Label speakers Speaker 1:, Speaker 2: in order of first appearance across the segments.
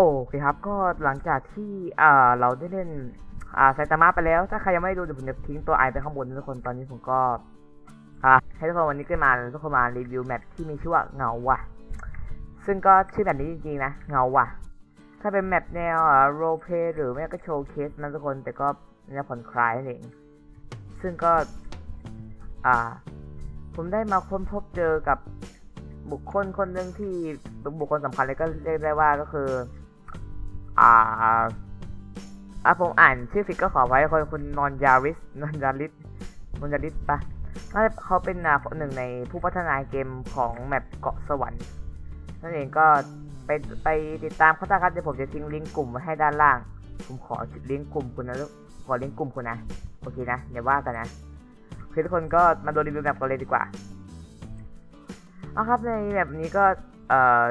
Speaker 1: โอเคครับ ก็หลังจากที่อ่าเราได้เล่นอ่าไซตามะไปแล้ว ถ้าใครยังไม่ได้ดูเดี๋ยวผมจะทิ้งตัวไอไปข้างบนทุกคนตอนนี้ผมก็อ่าให้ทุกคนวันนี้ก็มาทุกคนมารีวิวแมปที่มีชื่อว่าเงาว่ะ ซึ่งก็ชื่อแบบนี้จริงๆนะเงาว่ะ ถ้าเป็นแมปแนวโรเพย์หรือไม่ก็โชว์เคสนะทุกคนแต่ก็แนวผ่อนคลายนั่นเองซึ่งก็อ่า ผมได้มาค้นพบเจอกับบุคคลคนหนึ่งที่บุคคลสำคัญเลยก็เรียกได้ว่าก็คือ อ่าอะผมอ่านชื่อผิดก็ขอไว้คนคุณนอนยาริสนอนยาริสนอนยาริสปะน่าจะเขาเป็นหนึ่งในผู้พัฒนาเกมของแมปเกาะสวรรค์นั่นเองก็ไปไปติดตามเขาได้ครับเดี๋ยวผมจะทิ้งลิงก์กลุ่มไว้ให้ด้านล่าง ผมขอลิงก์กลุ่มคุณนะลูกขอลิงก์กลุ่มคุณนะโอเคนะอย่าว่ากันนะโอทุกคนก็มาดูรีวิวแมปกันเลยดีกว่าเอาครับในแบบนี้ก็เอ่อ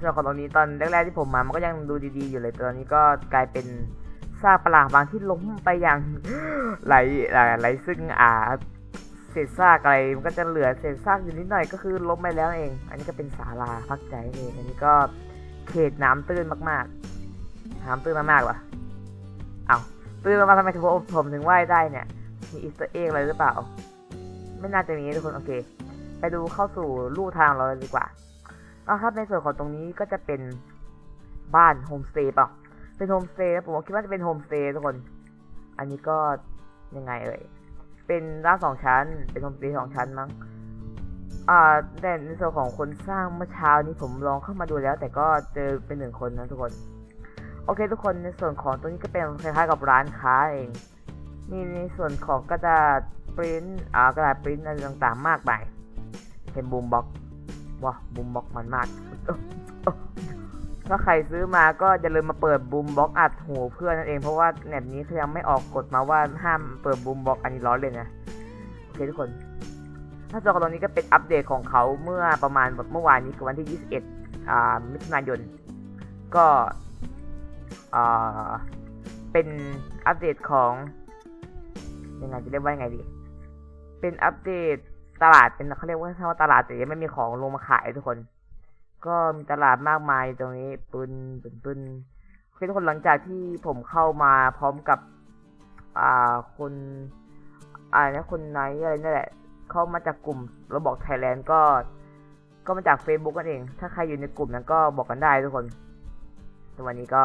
Speaker 1: ส่วนของตรงนี้ตอนแรกๆที่ผมมามันก็ยังดูดีๆอยู่เลยตอนนี้ก็กลายเป็นซากปลาบางที่ล้มไปอย่างไหลไหลซึ่งอ่าเศษซากอะไรมันก็จะเหลือเศษซากอยู่นิดหน่อยก็คือล้มไปแล้วเอง อันนี้ก็เป็นศาลาพักใจเองอันนี้ก็เขตน้ำตื้นมากๆน้ำตื้นมากๆเหรอเอาตื้นมากๆทำไมถึงผมผมถึงว่ายได้เนี่ยมีอีสต์เอ็กอะไรหรือเปล่า ไม่น่าจะมีทุกคนโอเค ไปดูเข้าสู่ลู่ทางเราเลยดีกว่า อาครับในส่วนของตรงนี้ก็จะเป็นบ้านโฮมสเตย์เปล่าเป็นโฮมสเตย์นะผมคิดว่าจะเป็นโฮมสเตย์ทุกคน อันนี้ก็ยังไงเอ่ยเป็นร้านสองชั้น เป็นโฮมสเตย์สองชั้นมั้งอ่าแต่ในส่วนของคนสร้างเมื่อเช้านี้ผมลองเข้ามาดูแล้ว แต่ก็เจอเป็นหนึ่งคนนะทุกคน โอเคทุกคนในส่วนของตัวนี้ก็เป็นคล้ายๆกับร้านค้าเองนี่ในส่วนของกระดาษปริ้นอ่ากระดาษปริ้นอะไรต่างๆ มากมายเป็นบูมบ็อก ว้าบูมบ็อกมันมาก ถ้าใครซื้อมาก็อย่าลืมมาเปิดบูมบ็อกอัดหูเพื่อนนั่นเองเพราะว่าแนบนี้เขายังไม่ออกกฎมาว่าห้ามเปิดบูมบ็อกอันนี้ร้อนเลยนะโอเคทุกคนถ้าจอตรงนี้ก็เป็นอัปเดตของเขาเมื่อประมาณเมื่อวานนี้คือวันที่ 21อ่ามิถุนายน ก็อ่าเป็นอัปเดตของยังไงจะเรียกว่ายังไงดี เป็นอัปเดต ตลาดเป็นเขาเรียกว่าว่าตลาดแต่ยังไม่มีของลงมาขายทุกคน ก็มีตลาดมากมายตรงนี้ปืนปืนปืนโอทุกคนหลังจากที่ผมเข้ามาพร้อมกับ อ่าคนอ่านะคนไหนอะไรนั่นแหละ เข้ามาจากกลุ่มเราบอกไทยแลนด์ก็ ก็มาจาก Facebook กันเอง ถ้าใครอยู่ในกลุ่มนั้นก็บอกกันได้ทุกคนแต่วันนี้ก็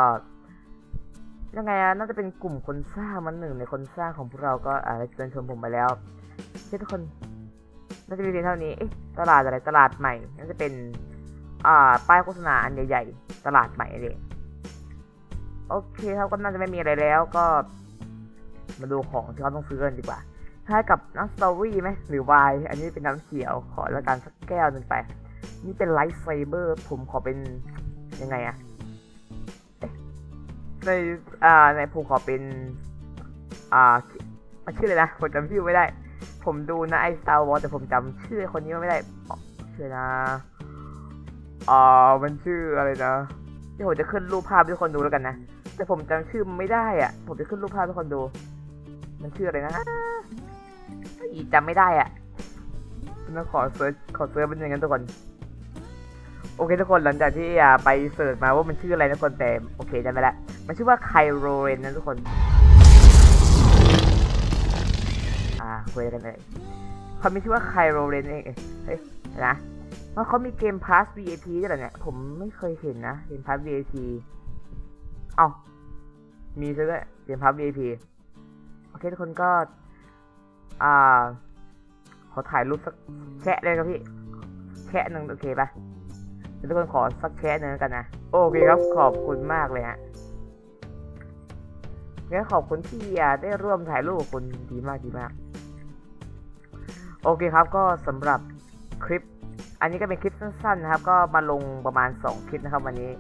Speaker 1: ยังไงอะน่าจะเป็นกลุ่มคนสร้างมันหนึ่งในคนสร้างของพวกเราก็อาจจะเชิญชวนผมไปแล้วเฮ้ยทุกคน น่าจะมีเพียงเท่านี้เอ๊ะตลาดอะไรตลาดใหม่น่าจะเป็นอ่าป้ายโฆษณาอันใหญ่ๆตลาดใหม่เองโอเคครับก็น่าจะไม่มีอะไรแล้วก็ มาดูของที่เขาต้องซื้อกันดีกว่าคล้กับน้ำสตรอเบอรี่ไหมหรือไวน์อันนี้เป็นน้ำเขียวขอล้วกันสักแก้วหนึ่งไป นี่เป็นไลท์ไซเบอร์ผมขอเป็นยังไงอะในอ่าในผมขอเป็น อ่ามันชื่ออะไรนะผมจำชื่อไม่ได้ ผมดูนะไอ้ Star Wars แต่ผมจำชื่อคนนี้ไม่ได้ชื่อนะอ่ามันชื่ออะไรนะเดี๋ยวผมจะขึ้นรูปภาพให้ทุกคนดูแล้วกันนะแต่ผมจำชื่อไม่ได้อะ ผมจะขึ้นรูปภาพให้ทุกคนดู มันชื่ออะไรนะอีจำไม่ได้อะต้องขอเซิร์ชขอเซิร์ชเป็นอย่างนั้นทุกคนโอเคทุกคนหลังจากที่ไปเสิร์ชมาว่ามันชื่ออะไรนะทุกคนแต่โอเคจำไปแล้วมันชื่อว่าไคโรเรนนะทุกคน อ่าคุยกันเลยเขามีชื่อว่าไคโรเรนเองเอ้ยเฮ้ยนะว่าเขามีเกมพาส VIP ด้วยเหรอเนี่ย ผมไม่เคยเห็นนะเกมพาส VIP เอ้ามีซะด้วยเกมพาส VIP โอเคทุกคนก็ อ่าขอถ่ายรูปสักแชะเลยครับพี่แชะหนึ่งโอเคปะทุกคนขอสักแชะหนึ่งกันนะโอเคครับขอบคุณมากเลยฮะงั้นขอบคุณที่อ่าได้ร่วมถ่ายรูปกับคุณดีมากดีมาก โอเคครับก็สำหรับคลิป อันนี้ก็เป็นคลิปสั้นๆนะครับ ก็มาลงประมาณ 2 คลิปนะครับ วันนี้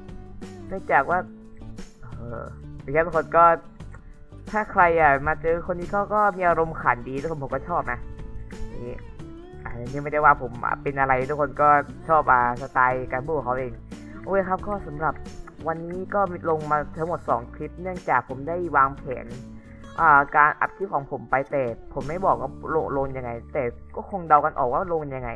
Speaker 1: เนื่องจากว่าเออโอเคทุกคนก็ ถ้าใครอะมาเจอคนนี้เขาก็มีอารมณ์ขันดีทุกคนผมก็ชอบนะนี่อันนี้ไม่ได้ว่าผมเป็นอะไรทุกคนก็ชอบอ่าสไตล์การพูดของเขาเองโอเคครับก็สำหรับวันนี้ก็มีลงมาทั้งหมด 2 คลิป เนื่องจากผมได้วางแผน การอัดคลิปของผมไปแต่ผมไม่บอกว่าลงยังไง แต่ก็คงเดากันออกว่าลงยังไง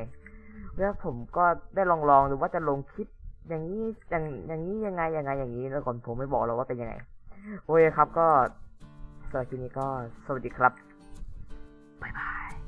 Speaker 1: แล้วผมก็ได้ลองลองดูว่าจะลงคลิปอย่างนี้อย่างอย่างนี้ยังไงยังไงอย่างนี้แล้วก่อนผมไม่บอกเราว่าเป็นยังไงโอเคครับก็สำหรับคลิปนี้ก็สวัสดีครับบ๊ายบาย